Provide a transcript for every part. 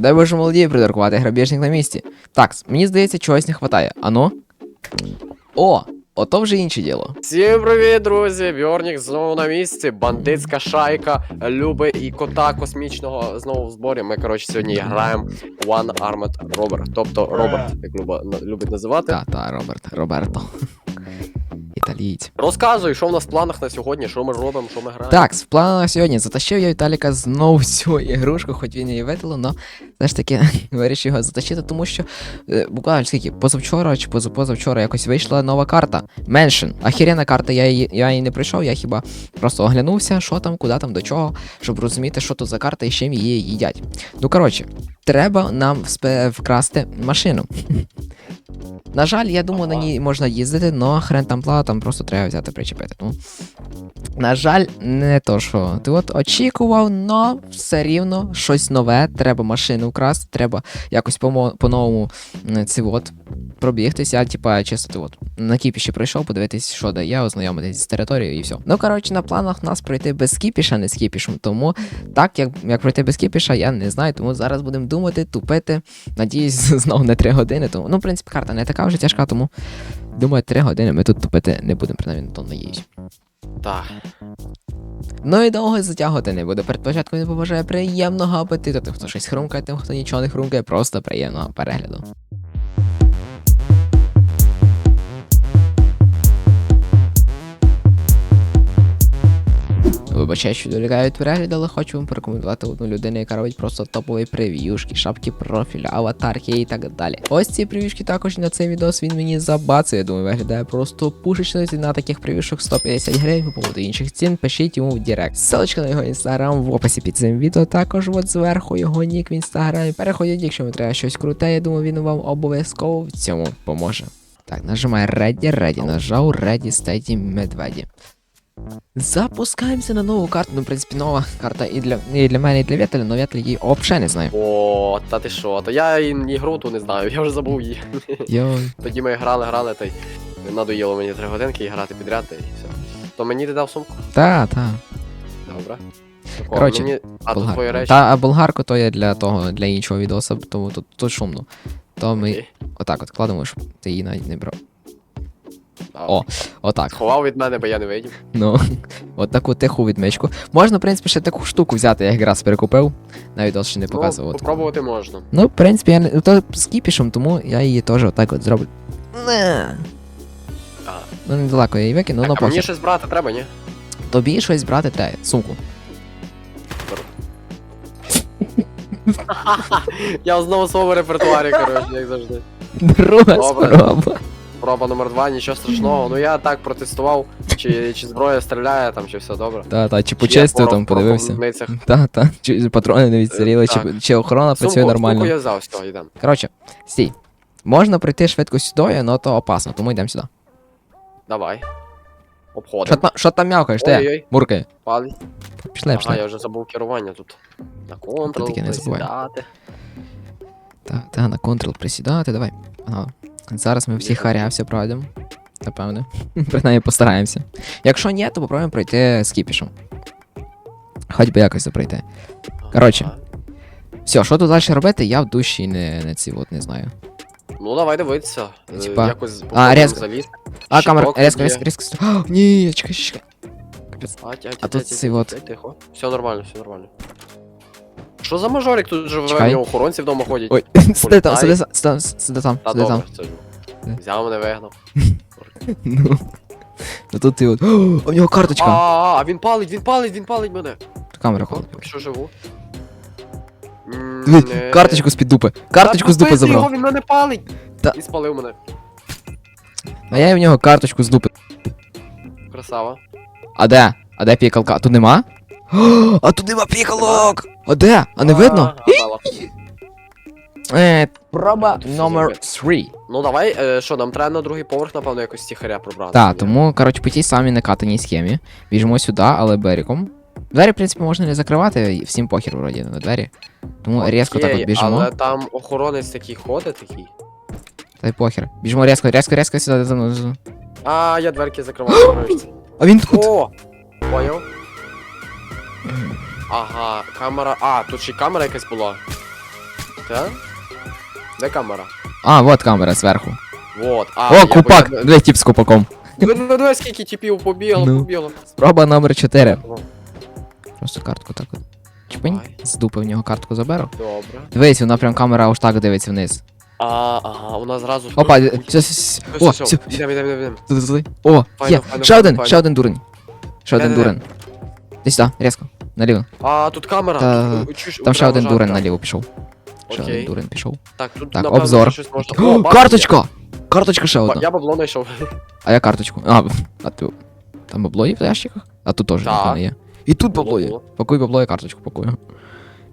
Дай боже молоді придуркувати грабіжник на місці. Так, мені здається, чогось не хватає. Ану? О! Ото вже інше діло. Всім привіт, друзі! Бьорнік знову на місці. Бандитська шайка Люби і кота космічного знову в зборі. Ми, коротше, сьогодні граємо One Armed Robber. Тобто Роберт, як Люба любить називати. Та, та, Роберт, Роберто. Італієць. Розказуй, що в нас в планах на сьогодні, що ми робимо, що ми граємо. Так, в планах на сьогодні затащив я Віталіка знову цю ігрушку, хоч він її видало, но все ж таки вирішив його затащити, тому що е, буквально скільки, позавчора чи позапозавчора якось вийшла нова карта. Меншин. Ахірена карта, я її, я її не прийшов, я хіба просто оглянувся, що там, куди там, до чого, щоб розуміти, що тут за карта і з чим її їдять. Ну коротше, треба нам вкрасти машину. На жаль, я думаю, на ній можна їздити, але хрен там плава, там просто треба взяти причепити. Тому, на жаль, не то, що ти от очікував, но все рівно щось нове, треба машину вкрасти, треба якось по-новому м, ці от пробігтися. Типа, чисто ти от на кіпіші прийшов, подивитись, що де є, ознайомитись з територією і все. Ну, коротше, на планах нас пройти без кіпіша, не з кіпішем, тому так, як, як пройти без кіпіша, я не знаю, тому зараз будемо думати, тупити. Надіюсь, знову не 3 години. Тому, ну, в принципі, карта не така вже тяжка, тому думаю, 3 години ми тут тупити не будемо, принаймні, на то надіюсь. Так. Ну і довго затягувати не буду. Перед початком я побажаю приємного апетиту. Тим, хто щось хрумкає, тим, хто нічого не хрумкає, просто приємного перегляду. Вибачаю, що долікаю від перегляду, але хочу вам порекомендувати одну людину, яка робить просто топові прев'юшки, шапки профіля, аватарки і так далі. Ось ці прев'юшки також на цей відос він мені забацує. Думаю, виглядає просто пушечно. Ціна таких прев'юшок 150 гривень. По поводу інших цін пишіть йому в Директ. Ссылочка на його інстаграм в описі під цим відео. Також от зверху його нік в інстаграмі. Переходіть, якщо вам треба щось круте. Я думаю, він вам обов'язково в цьому поможе. Так, нажимай Ready, Ready, нажав Ready, Steady, Медведі. Запускаємося на нову карту. Ну, в принципі, нова карта і для, і для мене, і для Вєтеля, но Вєтель її взагалі не знаю. О, та ти що? То я і ігру ту не знаю, я вже забув її. Йой. Тоді ми грали, грали, та й надоїло мені три годинки і грати підряд, та й все. То мені ти дав сумку? Та, та. Добре. О, Коротше, мені... А Болгар- твої речі. Та, а болгарку то є для того, для іншого відоса, тому тут, тут шумно. То ми Окей. отак от кладемо, щоб ти її навіть не брав. О. Отак. Сховав від мене, бо я не видів. Ну, от таку тиху відмичку. Можна, в принципі, ще таку штуку взяти, я якраз перекупив. На відос ще не Ну, показував. попробувати можна. Ну, в принципі, я не ну, то з кіпішем, тому я її теж отак от зроблю. Не. Ну, недалеко я її викину, ну а мені щось брати треба, ні? Тобі щось брати треба, сумку. Я знову в своєму репертуарі, коротше, як завжди. Друга Добре. Спроба. Проба номер два, нічого страшного. Ну я так протестував, чи, чи зброя стріляє там, чи все добре. Та, та, чи почистив там, подивився. Та, та, чи патрони не відстріли, чи, чи охорона працює нормально. я взяв, все, йдемо. Коротше, стій. Можна пройти швидко сюди, але то опасно, тому йдемо сюди. Давай. Обходимо. там, що там м'явкаєш, ти? Муркає. палець. Пішли, Ага, я вже забув керування тут. На контрол, присідати. Та, та, на контрол присідати, давай. Ага. Зараз ми всі Їхали. харявся пройдемо. Напевне. Принаймні постараємося. Якщо ні, то попробуємо пройти з кіпішем. Хоч би якось це пройти. Коротше. Все, що тут далі робити, я в душі не, не ці от не знаю. Ну давай дивитися. Е, Типа- Якось А, резко. залізти. А, камера, резко, резко, резко. О, ні, чекай, чекай. Капець. А, тя, А тут цей от. Тихо. Все нормально, все нормально. Що за мажорик тут живе? В нього охоронці вдома ходять. Ой, сиди там, сиди, сиди, сиди там, сиди там. Взяв мене вигнав. Ну. Ну тут ти от. О, у нього А, карточка. а, він палить, він палить, він палить мене. Камера ходить. що живу. Диви, не- карточку з-під дупи. Карточку з дупи забрав. Його, він мене палить. Та- І спалив мене. А я в нього карточку з дупи. Красава. А де? А де пікалка? А тут нема? О, А тут нема пікалок! А де? А не видно? А, гала. Е, проба Тут все номер забито. 3. Ну давай, е, що, нам треба на другий поверх, напевно, якось тихаря пробрати. Так, Ні? тому, коротше, по тій самій накатаній схемі. Біжимо сюди, але берегом. Двері, в принципі, можна не закривати, і всім похер вроді на двері. Тому різко так Окей, от біжимо. Але там охоронець такий ходить такий. Та й похер. Біжимо різко, різко, різко сюди. за мною, за мною. А, я дверки нарешті. А він тут. О! Поняв? Ага, камера. А, тут ще й камера якась була. Так? Де камера? А, вот камера зверху. Вот. А, О, я купак! бо- Де тіп з купаком. Ну, ну, ну, скільки типів побігло, Ну. побігло. Спроба номер 4. О, Просто картку так от. Чпинь, Давай. з дупи в нього картку заберу. Добре. Дивись, вона прям камера аж так дивиться вниз. А, ага, у нас зразу... Опа, Ой, все, все, все. все, О, все, все. Туди, туди. О, Файно, є. файно, Ще один, файно. ще один дурень. Ще один Де-де-де? дурень. Десь сюди, різко. Наліво. А, тут камера. Та- чуєш, Там ще один дурень наліво пішов. Ще Окей. один дурень пішов. Так, тут, Так, напевно, обзор. щось можна... О, бачу, карточка! Карточка ще я. Ба- одна. Я бабло знайшов. А я карточку. А, а ти. Там бабло є в ящиках? А тут теж Так. напевно є. І тут бабло є. Було. Пакуй бабло, я карточку пакую.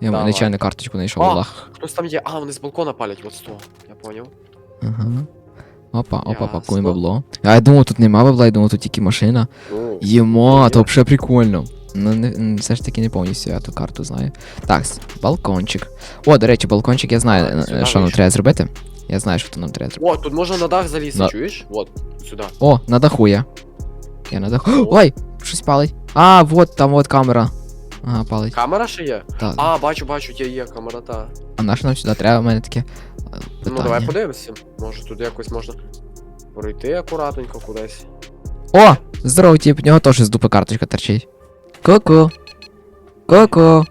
Я Давай. нечайно карточку знайшов А. лах. Хтось там є. А, вони з балкона палять, от сто. Я поняв. Ага. Опа, опа, Ясно. пакуємо бабло. А я думав, тут нема бабла, я думав, тут тільки машина. Ну, Єма, Є. то взагалі прикольно. Ну, не, все ж таки не повністю я ту карту знаю. Так, балкончик. О, до речі, балкончик я знаю, е, сюди що нам треба зробити. Я знаю, що то нам треба зробити. О, тут можна на дах залізти, На- чуєш? От, сюди. О, на даху я. Я на даху. О. Ой, щось палить. А, вот там от камера. Ага, палить. Камера ще є? Так. А, бачу, бачу, є, є камера, та. А на що нам сюди треба? У мене таке е, Ну давай питання. подивимося. Може тут якось можна пройти акуратненько кудись. О, здорово, тип, в нього теж з дупи карточка торчить. Ку-ку. Ку-ку.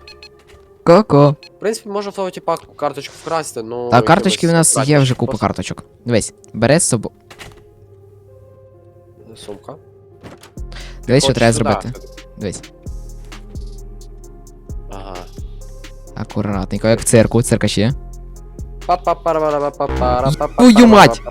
Ку-ку. В принципі, можна в того типа карточку вкрасти, ну. Та карточки в нас є вже купа карточок. Дивись, бери з собою. Сумка. Дивись, що треба зробити. Дивись. Ага. Акуратненько, як в цирку, цирка ще. Твою мать!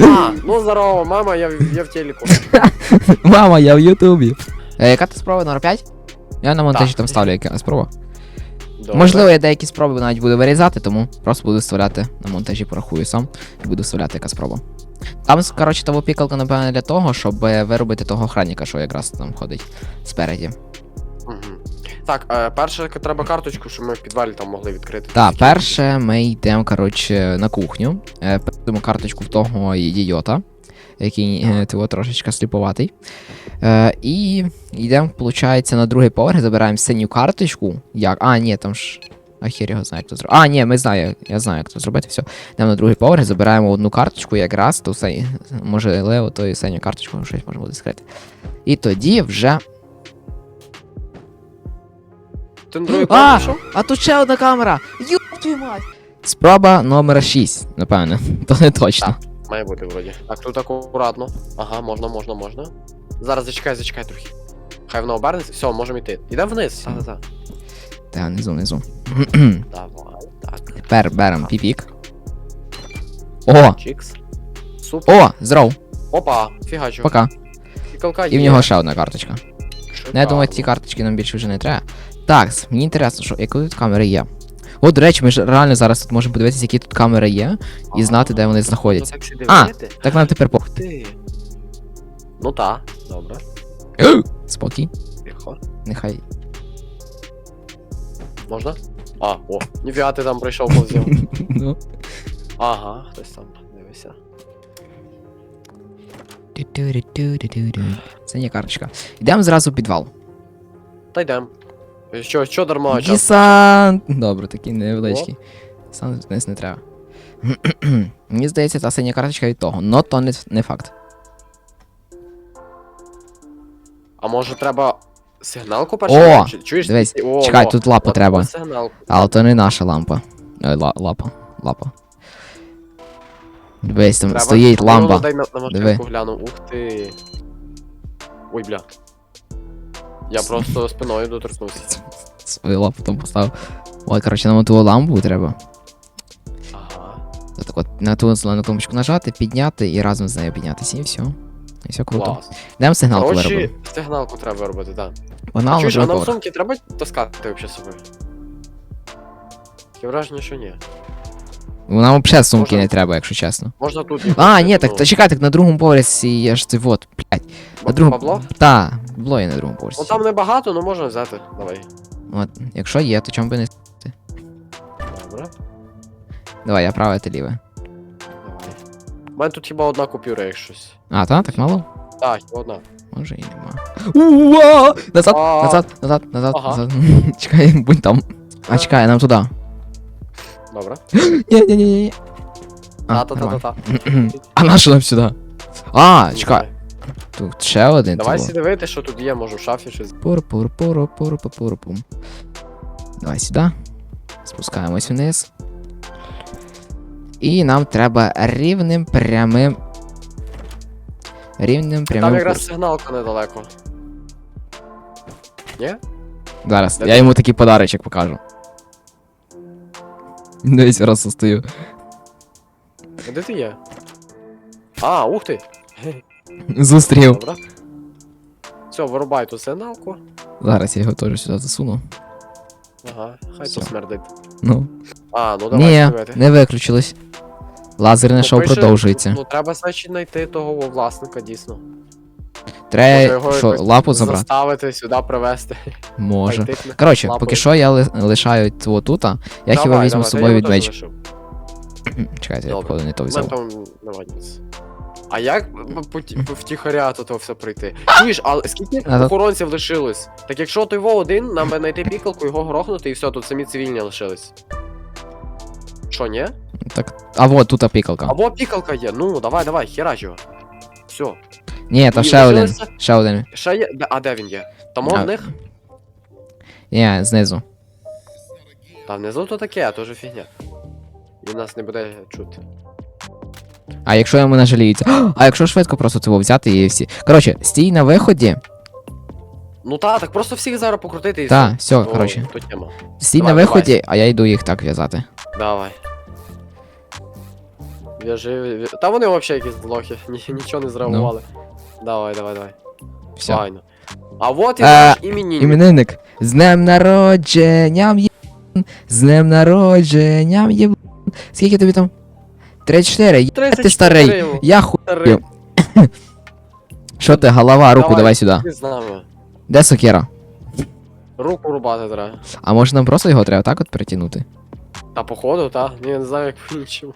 А, ну здорово, мама, я, в- я в телеку. Мама, я в Ютубі. Е, яка ти спроба номер 5? Я на монтажі Так. там ставлю яка спроба. Добре. Можливо, я деякі спроби навіть буду вирізати, тому просто буду вставляти на монтажі, порахую сам і буду вставляти яка спроба. Там, коротше, того пікалка, напевно, для того, щоб е, виробити того охранника, що якраз там ходить спереді. Так, е, перше треба карточку, щоб ми в підвалі там могли відкрити. Так, перше ми йдемо, коротше, на кухню. Е, Передамо карточку в того ідіота, який е, того трошечки сліповатий. Е, і йдемо, виходить, на другий поверх, забираємо синю карточку. Як? А, ні, там ж. А хер його знає, хто зробив. А, ні, ми знаю, я знаю, як це зробити. Все. Йдемо на другий поверх, забираємо одну карточку, якраз ту синю. Може, то і синю карточку щось може буде скрити. І тоді вже. Ти на другий А! пішов? А тут ще одна камера! Юб твою мать! Спроба номер 6, напевне. То не точно. Має бути вроді. Так, тут акуратно. Ага, можна, можна, можна. Зараз зачекай, зачекай трохи. Хай воно обернеться. Все, можемо йти. Ідемо вниз. Та, та, та. Та, внизу, внизу. Давай, так. Тепер беремо піпік. О! Чікс. Супер. О! Здоров! Опа, фігачу. Пока. Фікалка І в є. нього ще одна карточка. Ну, я думаю, ці карточки нам більше вже не треба. Так, мені інтересно, що які тут камери є. О, до речі, ми ж реально зараз тут можемо подивитися, які тут камери є, і знати, де вони Ну, знаходяться. так А! Так нам тепер по. Ух ти. Ну та, добре. Спокій. Тихо. Нехай. Можна? А, о, ніфіга ти там прийшов повзяв. Ну. Ага, хтось там дивися. Не карточка. Йдемо зразу в підвал. Та йдем. Що, що дарма час? Десант! Добре, такий невеличкий. Десант вниз не треба. Мені здається, та синя карточка від того, но то не, не факт. А може треба сигналку першу? О, Чи- Чуєш? дивись, О, Чекай, тут лапу треба. Сигналку. Але то не наша лампа. Ой, ла, лапа. Лапа. Дивись, там Треба. стоїть Ну, лампа. дай на, на Диви. машинку гляну. Ух ти. Ой, бля. Я просто спиною доторкнувся. Свою лапу там поставив. Ой, коротше, нам ту лампу треба. Ага. Так от на ту зелену кнопочку нажати, підняти і разом з нею піднятися. І все. І все круто. Клас. Йдемо сигналку Коротше, виробимо. сигналку треба робити, так. Погнали на Чуєш, а нам сумки треба таскати взагалі собою? Таке враження, що ні. Нам взагалі сумки Можна- не треба, якщо чесно. Можна тут їх А, ні, так то чекай, так на другому поверсі є ж це вот, блядь. На ба- другому. Бабло? Та, бабло є на другому поверсі. Ну там небагато, ну можна взяти. Давай. От, якщо є, то чому би не. Добре. Давай, я праве, ти ліве. Давай. У мене тут хіба одна купюра, як щось. А, та, так мало? Так, хіба одна. Може і нема. Уа! Назад, А. назад, назад, назад, Ага. назад. Чекай, будь там. А чекай, нам туди. Добре. Ні, ні, ні, ні. А, на що нам сюди? А, чекай, тут ще один. Давай сі дивити, що тут є, може в шафі щось. пур пур пур пур пур пур пум Давай сюди. Спускаємось вниз. І нам треба рівним прямим. Рівним прямим. Там якраз сигналка недалеко. Ні? Зараз, Де я йому такий подарочок покажу. Дивись, раз стою. А Де ти є? А, ух ти! Зустрів. Добре. Все, вирубай ту сигналку. Зараз я його теж сюди засуну. Ага, хай Все. то смердить. Ну. А, ну давай Ні, дивити. не виключилось. Лазерне шоу продовжується. Ну треба, значить, знайти того власника, дійсно. Треба його що, якось лапу забрати? Заставити сюди привезти. Може. Хай. Коротше, поки що я ли- лишаю цього тут, я хіба візьму давай, з собою я його теж відмеч. лишив. Чекайте, я Добре. походу не то У мене взяв. там немає ніц. А як б- по ті- втіхаря то все пройти? Чуєш, але скільки А, охоронців лишилось? Так якщо той во один, нам би знайти пікалку, його грохнути і все, тут самі цивільні лишились. Що, ні? Так. А вот тут пікалка. Або пікалка є. Ну, давай, давай, херач його. Все. Ні, там Ні, ще один. лишилося- Ще один. Ще є. Де- А де він є? Там А. в них? Ні, знизу. Там внизу то таке, а то вже фігня. Він нас не буде чути. А якщо йому не. А якщо швидко просто цього взяти і всі. Коротше, стій на виході. Ну та, так просто всіх зараз покрутити і Та, все, То- коротше. То тема. Стій Давай, на виході, а я йду їх так в'язати. Давай. В'яжи, в'я- Та вони взагалі якісь лохи, ні, нічого не зреагували. Давай, давай, давай. Ну. Все. Файно. А от і Е, наш іменинник. Іменинник. З днем народженням є. З днем народженням є. Скільки тобі там? 34. Є, 34 ти старий. Я ху. Старий. Що ти, голова, руку Давай. давай сюди. Де сокира? Руку рубати треба. А може нам просто його треба так от перетягнути? Та походу, та. Я не знаю, як по-іншому.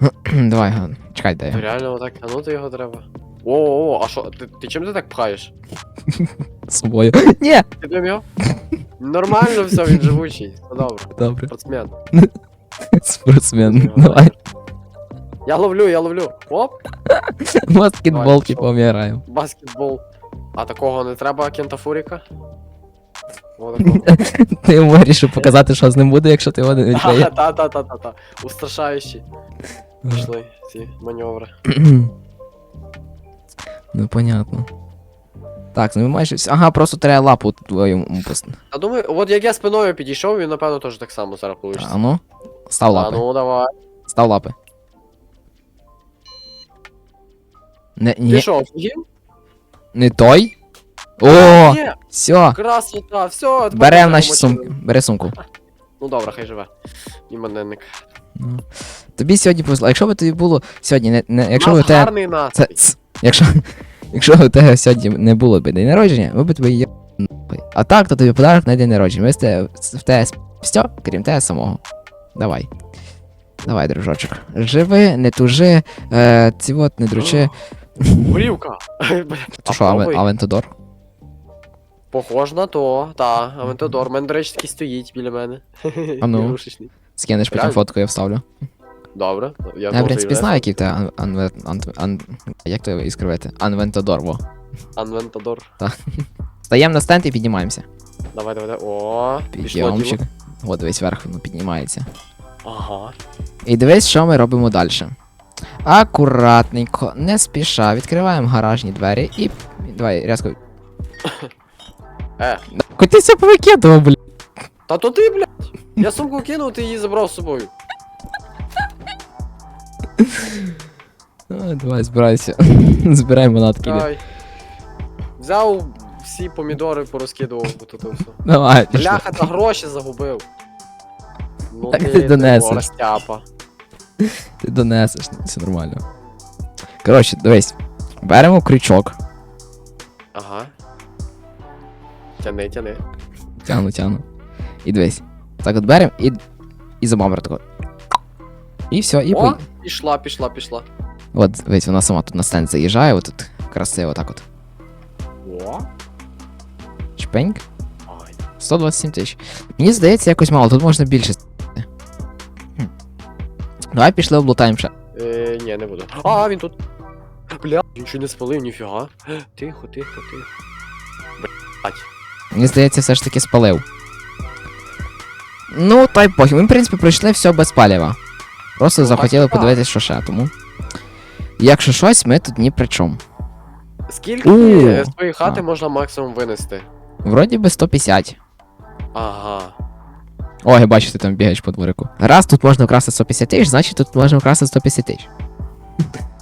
Давай, га, чекай, дай. То реально отак тянути його треба. О-о-о, а що, ти, ти чим ти так пхаєш? Собою. Ні! Ти його? Нормально все, він живучий. Все добре. Добре. Спортсмен. Спортсмен. Давай. Я ловлю, я ловлю. Оп, Баскетбол, Давай, пішов. вмираємо. баскетбол. А такого не треба кентафуріка? О, такого. Ти йому вирішив показати, що з ним буде, якщо ти його не віддає. Та-та-та-та-та. Устрашаючі. Пішли ці маневри. Ну, понятно. Так, ну майже все. Ага, просто треба лапу твою пустити. А думаю, от як я спиною підійшов, він напевно теж так само зараз вийде. А ну. Став А лапи. ну давай. Став лапи. Не, ні, Пішов, офігів? не той. О, Є, все. красота, все. Берем наші сумки. Бери сумку. Ну добре, хай живе. Іменинник. Ну. Тобі сьогодні повезло. Якщо б тобі було сьогодні, не, не, якщо У б у тебе. гарний Це, ц, якщо, якщо у тебе сьогодні не було б день народження, ми б тебе є. А так, то тобі подарок на день народження. Ми в те все, крім тебе самого. Давай. Давай, дружочок. Живи, не тужи, е, ці от не дручи. Горівка. Що, Авен- Авентодор? Похож на то, та, Авентадор. У мене, до речі, такий стоїть біля мене. А ну. Ігрушечний. Скинеш потім Реально? фотку, я вставлю. Добре. Я, Я, в принципі, знаю, який в тебе ан, ан, як то іскривити? Анвентодор, во. Анвентадор. Стаємо на стенд і піднімаємося. Давай, давай, давай. О, Підйомчик. О, дивись вверх, воно піднімається. Ага. І дивись, що ми робимо далі. Акуратненько, не спіша, відкриваємо гаражні двері і. Давай, рязко. Е, Котися повикидував, блін. та то ти, блядь. Я сумку кинув, ти її забрав з собою. Давай, збирайся. Збирай манатки. іди. Взяв всі помідори, порозкидував тут все. Давай, пішли. Бляха, та гроші загубив. Ну Так ти донесеш. ти розтяпа. Ти донесеш, ну, все нормально. Коротше, дивись. Беремо крючок. Ага. Тяни, тяни. Тягну, тягну. І дивись. Так от беремо і. І за бамер тако. І все, і О, пой. Пішла, пішла, пішла. От, дивись, вона сама тут на стенд заїжджає, от тут красиво так от. О, Пеньк. Ой. 127 тисяч. Мені здається, якось мало, тут можна більше. Хм. Давай пішли облутаємо ще. Е, ні, не буду. А, він тут. Бля, нічого не спалив, ніфіга. Тихо, тихо, тихо. Блять. Мені здається, все ж таки спалив. Ну, та й похід. Ми, в принципі, пройшли все без паліва. Просто захотіли подивитися, що ще, тому. Якщо щось, ми тут ні при чому. Скільки з твоєї хати А. можна максимум винести? Вроді би 150. Ага. О, я бачу, ти там бігаєш по дворику. Раз тут можна вкрасти 150 тисяч, значить тут можна вкрасти 150 тисяч.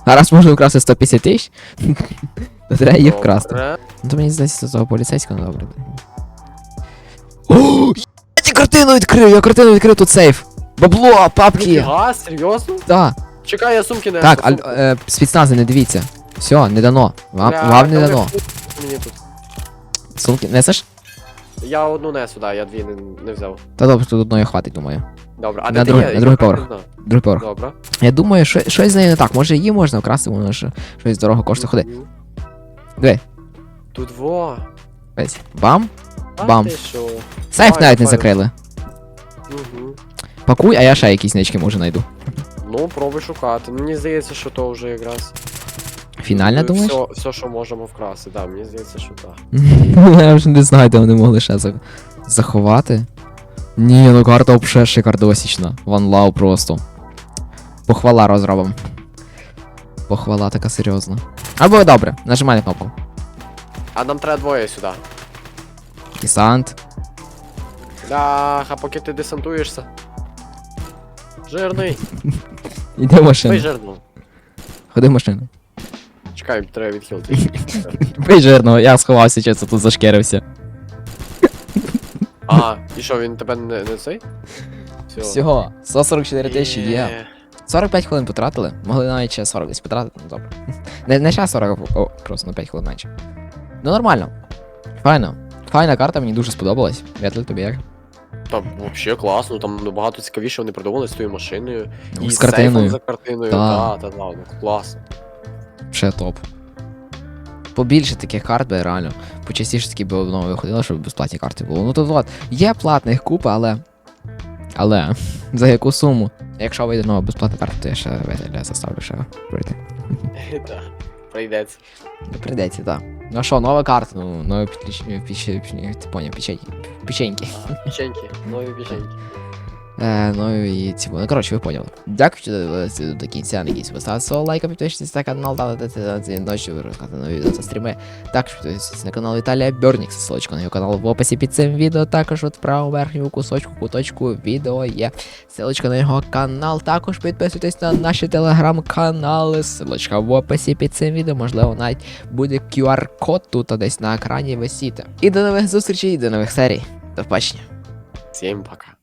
А раз можна вкрасти 150 тисяч, то треба їх вкрасти. Ну то мені здається, з того поліцейського добре. О, я картину відкрив, я картину відкрив, тут сейф. Бабло, папки. Ніфіга, серйозно? Так, Чекай, я сумки не так, аль, е, спецнази, не дивіться. Все, не дано. Вам, вам не дано. Мені тут. Сумки несеш? Я одну несу, да, я дві не, не взяв. Та добре, тут одної хватить, думаю. Добре, а На де ти другий- є? на другий Я поверх. знаю. Другий поверх. Добре. Я думаю, що, щось з нею не так. Може її можна вкрасти, воно ж щось дорого коштує. Ходи. Мгм. Диви. Тут во. Ось. Бам. А Бам. ти що? Сейф Файно, навіть не файно. закрили. Угу. Пакуй, а я ще якісь нички може знайду. Ну, пробуй шукати. Мені здається, що то вже якраз. Фінальна, е, думаєш? Все, все, що можемо вкрасти, да, мені здається, що так. я вже не знаю, де вони могли ще за- заховати. Ні, ну карта взагалі шикардосічна. Ван лау просто. Похвала розробам. Похвала така серйозна. Або добре, нажимай на кнопку. А нам треба двоє сюди. Десант. Ляха, поки ти десантуєшся. Жирний. Іди в Ой, машину. Ходи в машину. Чекай, треба відхилити. Бий жирного, я сховався, чесно, тут зашкерився. А, і що, він тебе не, не цей? Все. Всього, 144 тисячі є. Є. 45 хвилин потратили, могли навіть ще 40 десь потратити, ну добре. Не, не ще 40, о, просто на 5 хвилин менше. Ну нормально. Файно. Файна карта, мені дуже сподобалась. Вятли тобі як? Та взагалі класно, там набагато цікавіше вони придумали з тою машиною. Ну, і з картиною. за картиною. Так, так, так, ну, класно. Ще топ. Побільше таких карт би реально. Почастіше такі би воно виходило, щоб безплатні карти було. Ну то от, є платних купа, але. Але. За яку суму? Якщо вийде нова безплатна карта, то я ще заставлю ще пройти. Так, прийдеться. Прийдеться, так. Ну що, нова карта, ну, підключ... піч... ти поняв, печеньки. Печеньки. Печеньки, нові печеньки. Е, ну і ці. Ну, коротше, ви поняли. Дякую, що дивилися до кінця. Надіюсь, ви ставите свого лайка, підпишіться на канал, та ці ночі ви розказати нові відео та стріми. Також підписуйтесь на канал Віталія Бьорнікс, ссылочка на його канал в описі під цим відео. Також от в правому верхньому кусочку, куточку відео є ссылочка на його канал. Також підписуйтесь на наші телеграм-канали. Ссылочка в описі під цим відео. Можливо, навіть буде QR-код тут десь на екрані висіти. І до нових зустрічей, до нових серій. До побачення. Всім пока.